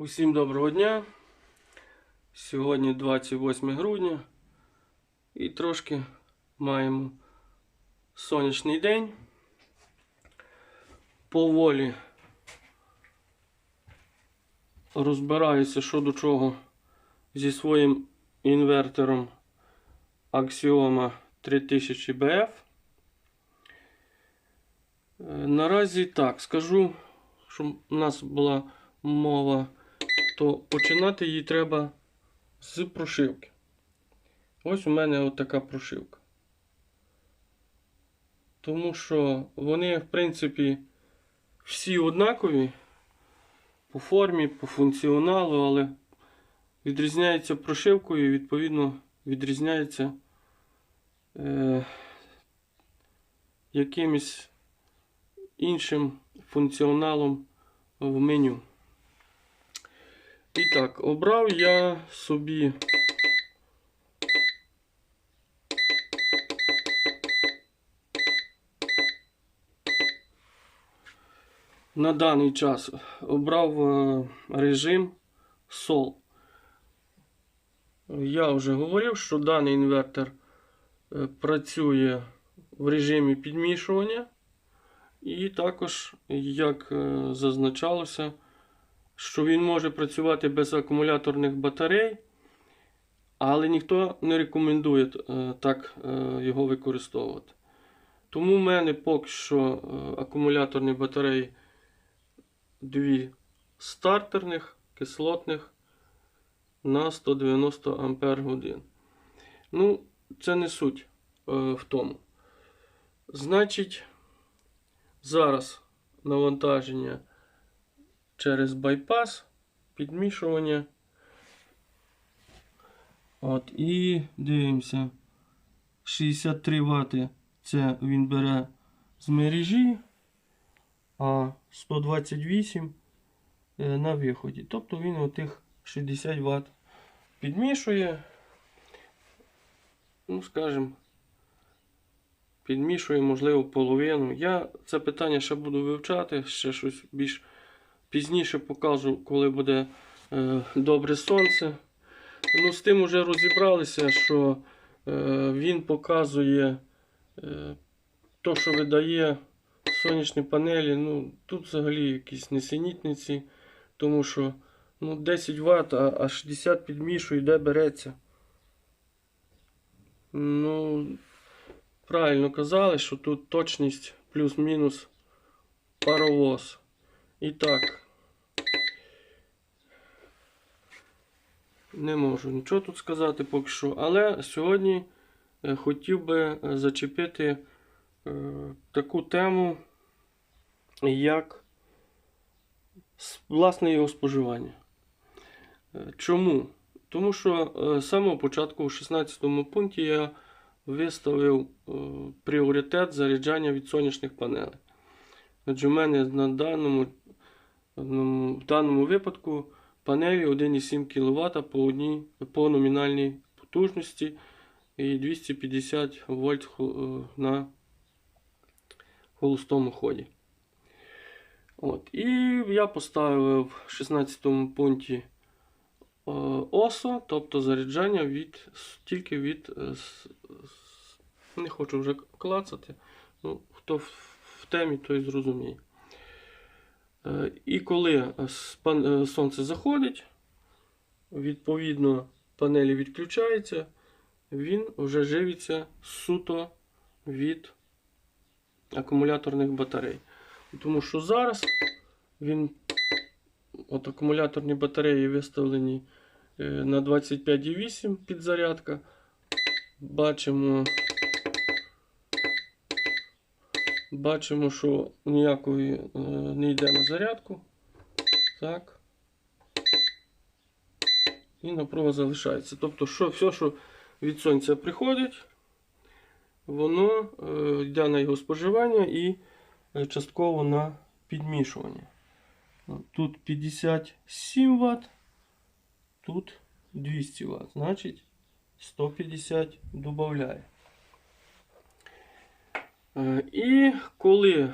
Усім доброго дня. Сьогодні 28 грудня і трошки маємо сонячний день. Поволі розбираюся що до чого зі своїм інвертором Axioma 3000 BF. Е, Наразі так, скажу, що в нас була мова, то починати її треба з прошивки. Ось у мене от така прошивка. Тому що вони, в принципі, всі однакові по формі, по функціоналу, але відрізняється прошивкою і, відповідно, відрізняється е, якимось іншим функціоналом в меню. І так, обрав я собі на даний час обрав е, режим Sol. Я вже говорив, що даний інвертор е, працює в режимі підмішування. І також, як е, зазначалося, що він може працювати без акумуляторних батарей, але ніхто не рекомендує е, так е, його використовувати. Тому в мене поки що е, акумуляторні батареї дві стартерних, кислотних на 190 Ампер годин. Ну, це не суть в тому. Значить, зараз навантаження через байпас, підмішування. От, і дивимося. 63 Вт це він бере з мережі, а 128 е, на виході. Тобто він отих 60 Вт підмішує. Ну, скажімо, підмішує, можливо, половину. Я це питання ще буду вивчати, ще щось більш пізніше покажу, коли буде е, добре сонце. Ну, з тим вже розібралися, що е, він показує е, то, що видає сонячні панелі. Ну, тут взагалі якісь несенітниці, тому що ну, 10 Вт, а, а 60 підмішує, де береться. Ну, правильно казали, що тут точність плюс-мінус паровоз. І так. Не можу нічого тут сказати поки що. Але сьогодні е, хотів би е, зачепити е, таку тему, як власне його споживання. Чому? Тому що з самого початку, у 16 пункті, я виставив пріоритет заряджання від сонячних панелей. Отже, в мене на даному, в даному випадку панелі 1,7 кВт по, одній, по номінальній потужності і 250 вольт е, на холостому ході. От. І я поставив в 16 пункті е, ОСО, тобто заряджання від, тільки від. е, Не хочу вже клацати. Ну, хто в темі, той зрозуміє. Е, І коли е, е, сонце заходить, відповідно панелі відключаються, він вже живиться суто від акумуляторних батарей. Тому що зараз він, от акумуляторні батареї виставлені на 25,8 підзарядка. Бачимо, бачимо, що ніякої е, не йде на зарядку. Так. І напруга залишається. Тобто, що, все, що від сонця приходить, воно е, йде на його споживання і е, частково на підмішування. Тут 57 Вт, тут 200 Вт. Значить 150 додає. Е, І коли е,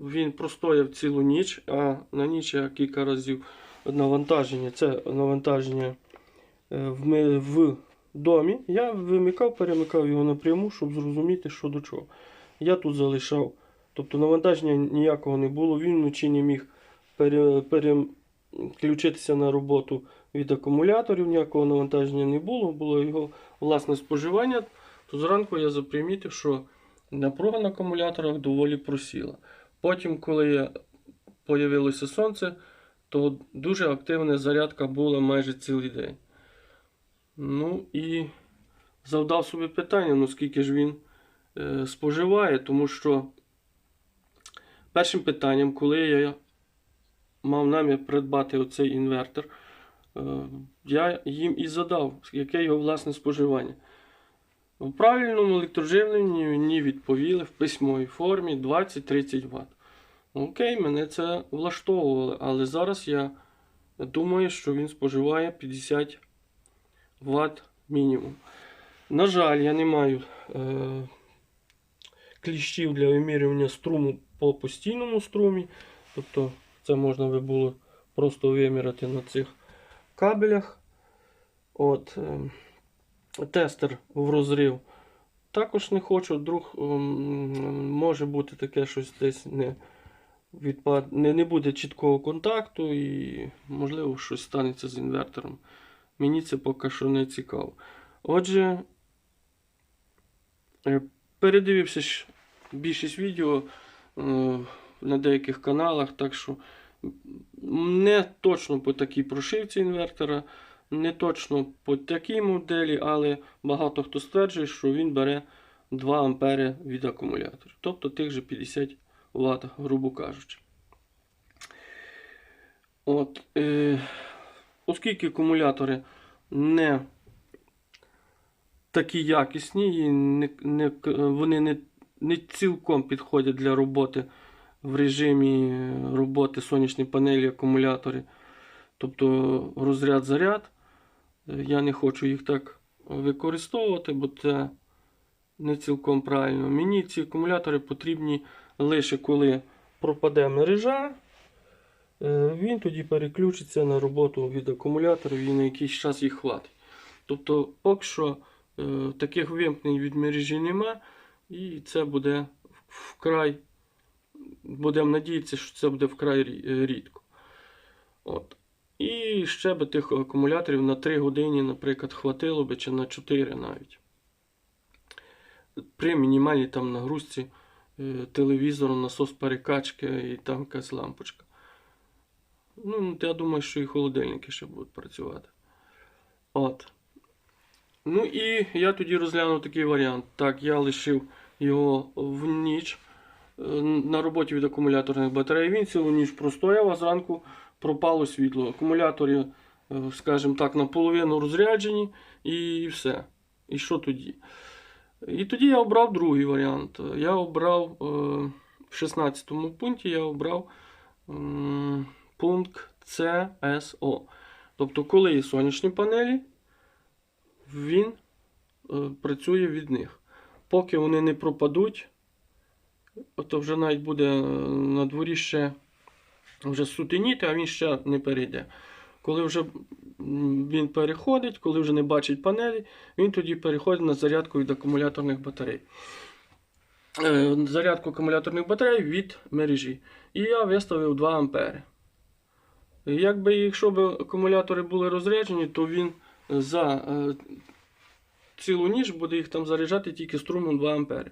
він простояв цілу ніч, а на ніч я кілька разів навантаження. Це навантаження е, в, в домі. Я вимикав, перемикав його напряму, щоб зрозуміти, що до чого. Я тут залишав. Тобто навантаження ніякого не було. Він вночі не міг пере, переключитися на роботу від акумуляторів, ніякого навантаження не було, було його власне споживання. То зранку я запримітив, що напруга на акумуляторах доволі просіла. Потім, коли появилося сонце, то дуже активна зарядка була майже цілий день. Ну і завдав собі питання, ну скільки ж він е, споживає, тому що першим питанням, коли я мав намір придбати оцей інвертор, е, я їм і задав, яке його власне споживання. В правильному електроживленні мені відповіли в письмовій формі 20-30 Вт. Окей, мене це влаштовувало, але зараз я думаю, що він споживає 50 Вт мінімум. На жаль, я не маю е, кліщів для вимірювання струму по постійному струмі. Тобто це можна би було просто виміряти на цих кабелях. От, е, тестер в розрив. Також не хочу, вдруг ем, може бути таке щось десь не, відпад... не, не буде чіткого контакту і можливо щось станеться з інвертором. Мені це поки що не цікаво. Отже, е, передивився більшість відео е, на деяких каналах, так що не точно по такій прошивці інвертора, не точно по такій моделі, але багато хто стверджує, що він бере 2 ампери від акумулятора. Тобто тих же 50 Вт, грубо кажучи. От, е, оскільки акумулятори не такі якісні, і не, не, вони не, не цілком підходять для роботи в режимі роботи сонячної панелі акумулятори, тобто розряд-заряд. Е, Я не хочу їх так використовувати, бо це не цілком правильно. Мені ці акумулятори потрібні лише коли пропаде мережа. Е, Він тоді переключиться на роботу від акумуляторів і на якийсь час їх хватить. Тобто, поки що е, таких вимкнень від мережі нема, і це буде вкрай. Будемо надіятися, що це буде вкрай е, рідко. От. І ще би тих акумуляторів на 3 години, наприклад, хватило би, чи на 4 навіть. При мінімальній там нагрузці е, телевізору, насос перекачки і там якась лампочка. Ну, я думаю, що і холодильники ще будуть працювати. От. Ну і я тоді розглянув такий варіант. Так, я лишив його в ніч на роботі від акумуляторних батарей. Він цілу ніч простояв, а зранку пропало світло. Акумулятори, е, скажімо так, наполовину розряджені і все. І що тоді? І тоді я обрав другий варіант. Я обрав е, в 16 пункті я обрав пункт CSO. Тобто, коли є сонячні панелі, він е, працює від них. Поки вони не пропадуть, то вже навіть буде е, на дворі ще вже сутеніти, а він ще не перейде. Коли вже він переходить, коли вже не бачить панелі, він тоді переходить на зарядку від акумуляторних батарей. Е, Зарядку акумуляторних батарей від мережі. І я виставив 2 ампери. Якби якщо б акумулятори були розряджені, то він за е, цілу ніч буде їх там заряджати тільки струмом 2 ампери.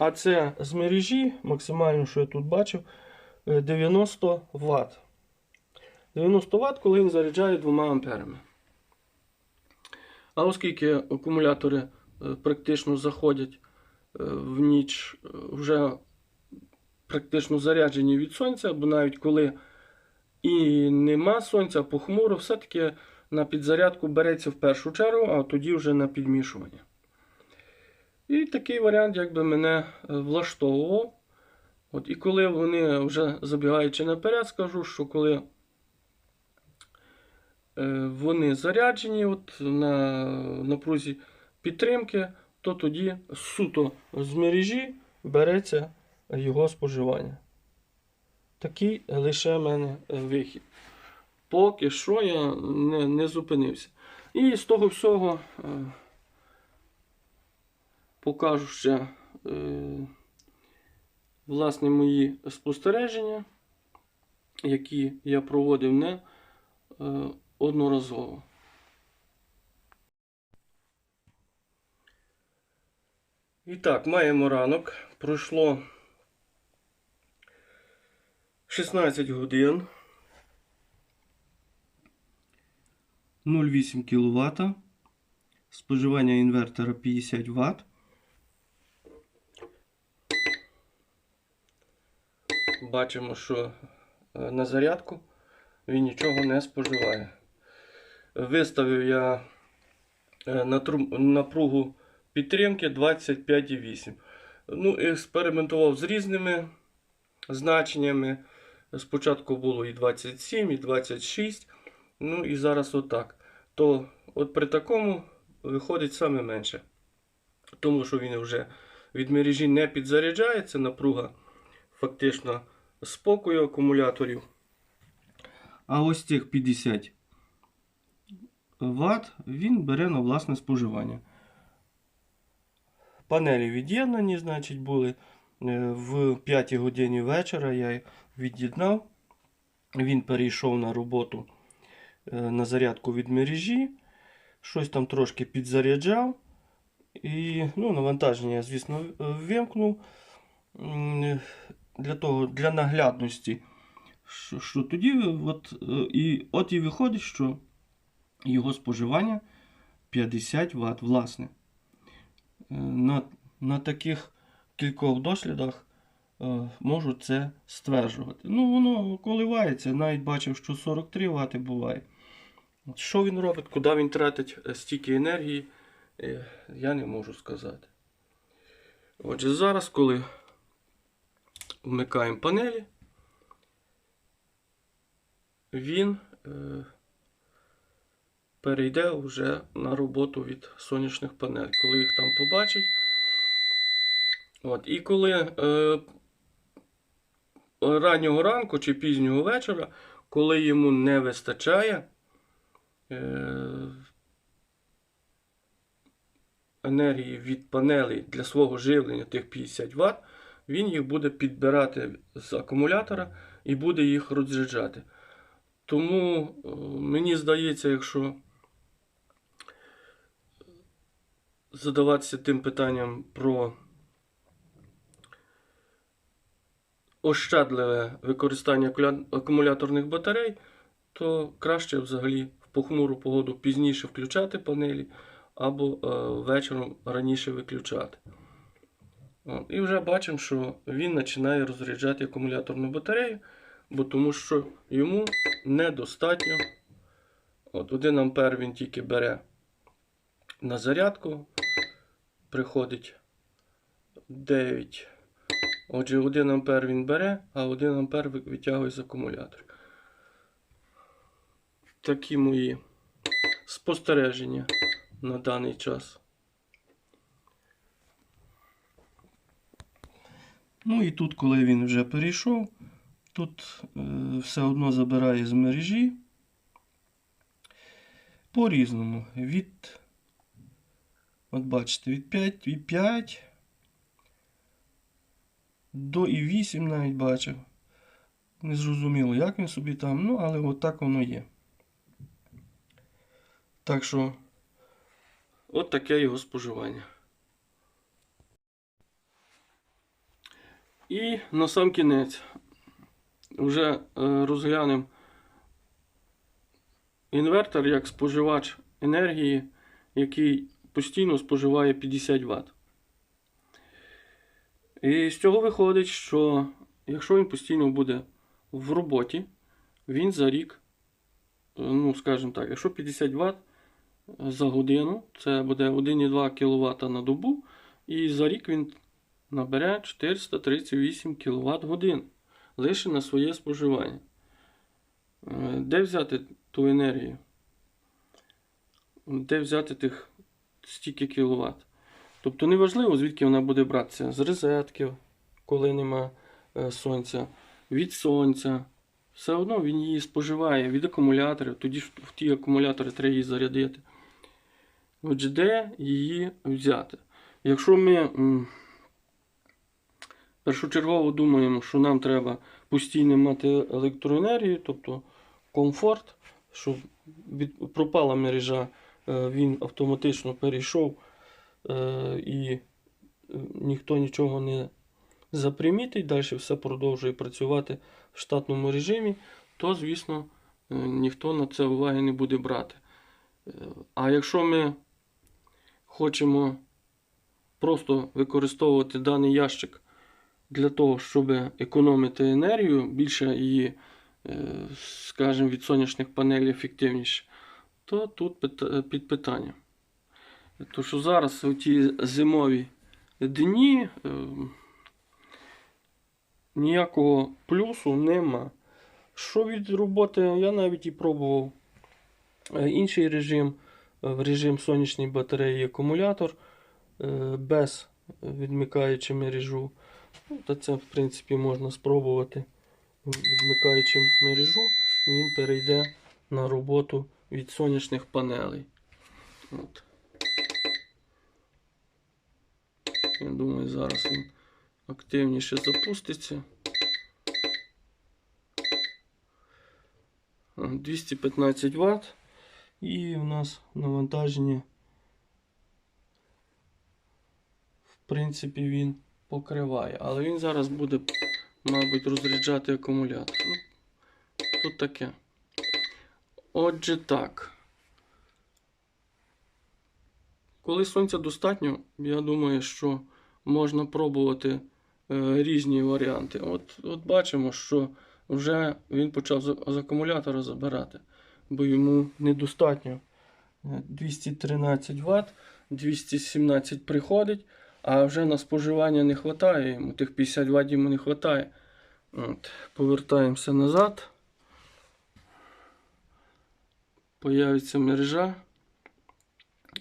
А це з мережі, максимально, що я тут бачив, е, 90 Вт. 90 Вт, коли він заряджає 2 амперами. А оскільки акумулятори е, практично заходять е, в ніч е, вже практично заряджені від сонця, або навіть коли і нема сонця, похмуро, все-таки на підзарядку береться в першу чергу, а тоді вже на підмішування. І такий варіант якби мене е, влаштовував. От, і коли вони вже забігаючи наперед, скажу, що коли е, вони заряджені от, на напрузі підтримки, то тоді суто з мережі береться його споживання. Такий лише в мене е, вихід. Поки що я не, не зупинився. І з того всього покажу ще е, власне мої спостереження, які я проводив не е, одноразово. І так, маємо ранок. Пройшло 16 годин. 0,8 кВт. Споживання інвертора 50 Вт. Бачимо, що е, на зарядку він нічого не споживає. Виставив я е, напругу підтримки 25,8. Ну, експериментував з різними значеннями. Спочатку було і 27, і 26. Ну і зараз отак. То от при такому виходить саме менше. Тому що він вже від мережі не підзаряджається, напруга фактично спокою акумуляторів. А ось цих 50 Вт він бере на власне споживання. Панелі від'єднані, значить, були е, в 5 годині вечора. Я від'єднав. Він перейшов на роботу е, на зарядку від мережі. Щось там трошки підзаряджав. І ну, навантаження я, звісно, вимкнув. Для того, для наглядності. Що, що тоді, от, е, і, от і виходить, що його споживання 50 Вт, власне. Е, На, на таких кількох дослідах е, можу це стверджувати. Ну, воно коливається, навіть бачив, що 43 Вт буває. Що він робить, куди він тратить стільки енергії, я не можу сказати. Отже, зараз, коли вмикаємо панелі, він е, перейде вже на роботу від сонячних панелей. Коли їх там побачить. От, і коли е, раннього ранку чи пізнього вечора, коли йому не вистачає е, енергії від панелей для свого живлення тих 50 Вт, він їх буде підбирати з акумулятора і буде їх розряджати. Тому е, мені здається, якщо задаватися тим питанням про ощадливе використання акумуляторних батарей, то краще взагалі в похмуру погоду пізніше включати панелі або е, вечором раніше виключати. І вже бачимо, що він починає розряджати акумуляторну батарею, бо тому що йому недостатньо. От 1 ампер він тільки бере на зарядку, приходить 9. Отже, 1 ампер він бере, а 1 ампер витягує з акумулятора. Такі мої спостереження на даний час. Ну і тут, коли він вже перейшов, тут е, все одно забирає з мережі. По-різному. Від, от бачите, від 5, від 5 до і 8 навіть бачив. Не зрозуміло, як він собі там, ну, але от так воно є. Так що, от таке його споживання. І на сам кінець вже е, розглянемо інвертор як споживач енергії, який постійно споживає 50 Вт. І з цього виходить, що якщо він постійно буде в роботі, він за рік, е, ну, скажімо так, якщо 50 Вт за годину, це буде 1,2 кВт на добу, і за рік він набере 438 кВт годин лише на своє споживання. Е, Де взяти ту енергію? Де взяти тих стільки кВт? Тобто неважливо, звідки вона буде братися з розетки, коли нема е, сонця, від сонця. Все одно він її споживає від акумуляторів, тоді ж в ті акумулятори треба її зарядити. Отже, де її взяти? Якщо ми першочергово думаємо, що нам треба постійно мати електроенергію, тобто комфорт, щоб від, пропала мережа, е, він автоматично перейшов е, і е, ніхто нічого не запримітить, далі все продовжує працювати в штатному режимі, то, звісно, ніхто на це уваги не буде брати. А якщо ми хочемо просто використовувати даний ящик для того, щоб економити енергію, більше її, е, скажімо, від сонячних панелей ефективніше, то тут під питання. Тому що зараз у ті зимові дні е, ніякого плюсу нема. Що від роботи, я навіть і пробував е, інший режим, в режим сонячної батареї акумулятор без відмикаючи мережу. Ну, Та це, в принципі, можна спробувати. Відмикаючи мережу, він перейде на роботу від сонячних панелей. От. Я думаю, зараз він активніше запуститься. 215 Вт. І у нас навантаження. В принципі, він покриває. Але він зараз буде, мабуть, розряджати акумулятор. Ну, тут таке. Отже, так. Коли сонця достатньо, я думаю, що можна пробувати е, різні варіанти. От, от бачимо, що вже він почав з, акумулятора забирати, бо йому недостатньо. Е, 213 Вт, 217 приходить, а вже на споживання не вистачає йому, тих 50 Вт не вистачає. От, повертаємося назад. Появиться мережа.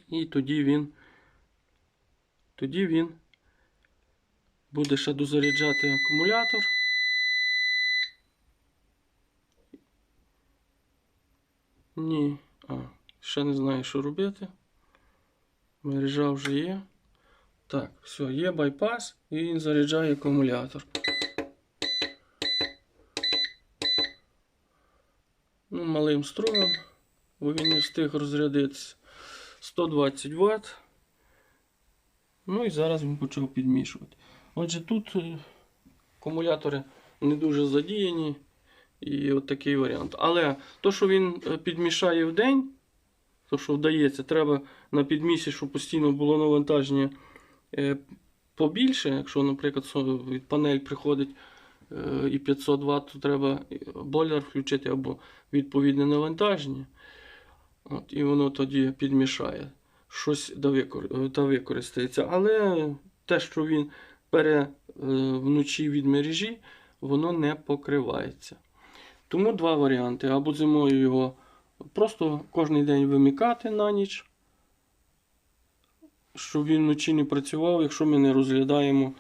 І тоді він, тоді він буде ще дозаряджати акумулятор. Ні, а, ще не знаю, що робити. Мережа вже є. Так, все, є байпас і він заряджає акумулятор. Ну, малим струмом, бо він не встиг розрядитися. 120 Вт. Ну і зараз він почав підмішувати. Отже, тут е, акумулятори не дуже задіяні. І от такий варіант. Але то, що він е, підмішає в день, то, що вдається, треба на підмісі, щоб постійно було навантаження побільше. Якщо, наприклад, від панель приходить е, і 500 Вт, то треба е, бойлер включити або відповідне навантаження. От, і воно тоді підмішає. Щось викор... да використається. Але те, що він бере е, вночі від мережі, воно не покривається. Тому два варіанти. Або зимою його просто кожен день вимикати на ніч, щоб він вночі не працював, якщо ми не розглядаємо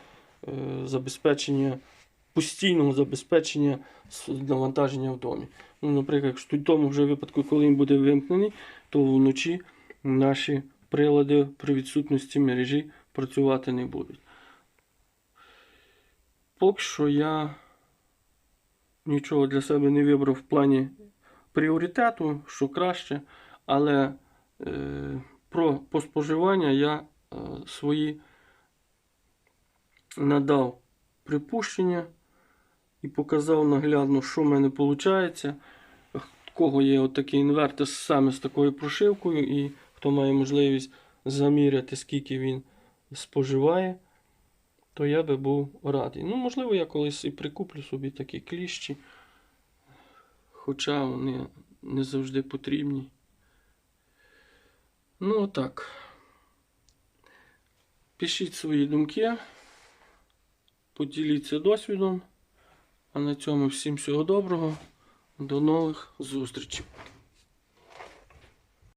е, забезпечення, постійного забезпечення навантаження в домі. Ну, наприклад, в тому вже випадку, коли він буде вимкнений, то вночі наші прилади при відсутності мережі працювати не будуть. Поки що я нічого для себе не вибрав в плані пріоритету, що краще, але е, про по споживання я е, свої надав припущення і показав наглядно, що в мене виходить. Кого є отакий інвертор саме з такою прошивкою, і хто має можливість заміряти, скільки він споживає, то я би був радий. Ну, можливо, я колись і прикуплю собі такі кліщі, хоча вони не завжди потрібні. Ну, отак. Пишіть свої думки, поділіться досвідом. А на цьому всім всього доброго. До нових зустрічей.